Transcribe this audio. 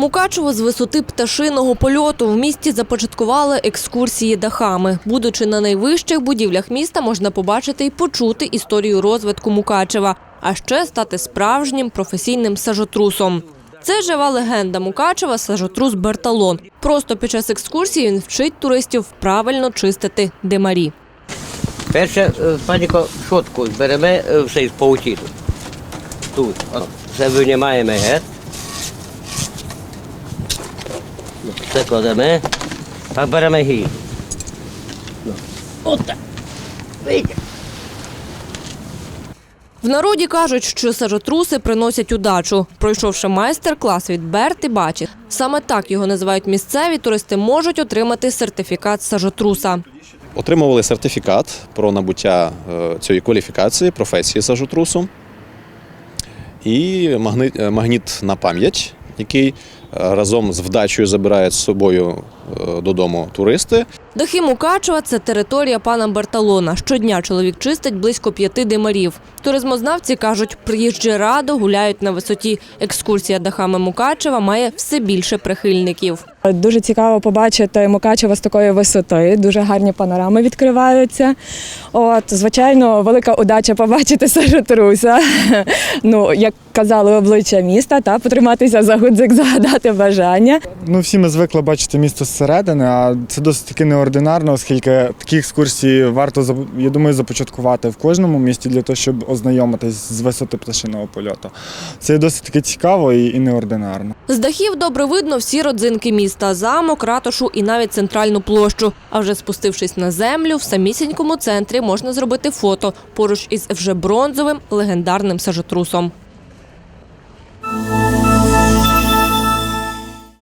Мукачево з висоти пташиного польоту в місті започаткували екскурсії дахами. Будучи на найвищих будівлях міста, можна побачити і почути історію розвитку Мукачева, а ще стати справжнім професійним сажотрусом. Це жива легенда Мукачева сажотрус Берталон. Просто під час екскурсії він вчить туристів правильно чистити димарі. Перше, е, паніко, щотку беремо е, все із паутіну. Тут. От. Це винімаємо геть. Ну, Це кладемо. Так беремо гіль. От так. Видите? В народі кажуть, що сажотруси приносять удачу. Пройшовши майстер-клас від Берти, бачить. Саме так його називають місцеві, туристи можуть отримати сертифікат сажотруса. Отримували сертифікат про набуття е, цієї кваліфікації, професії сажотрусу і е, магніт на пам'ять, який е, разом з вдачею забирають з собою е, додому туристи. Дахи Мукачева – це територія пана Берталона. Щодня чоловік чистить близько п'яти димарів. Туризмознавці кажуть, приїжджі радо гуляють на висоті. Екскурсія дахами Мукачева має все більше прихильників. Дуже цікаво побачити Мукачево з такої висоти. Дуже гарні панорами відкриваються. От, звичайно, велика удача побачити Сажотруса. Ну, як казали, обличчя міста, та потриматися за гудзик, загадати бажання. Ну, всі ми звикли бачити місто зсередини, а це досить таки неординарно, оскільки такі екскурсії варто я думаю, започаткувати в кожному місті для того, щоб ознайомитись з висоти пташиного польоту. Це досить таки цікаво і неординарно. З дахів добре видно всі родзинки міста – замок, ратушу і навіть центральну площу. А вже спустившись на землю, в самісінькому центрі можна зробити фото поруч із вже бронзовим легендарним сажотрусом.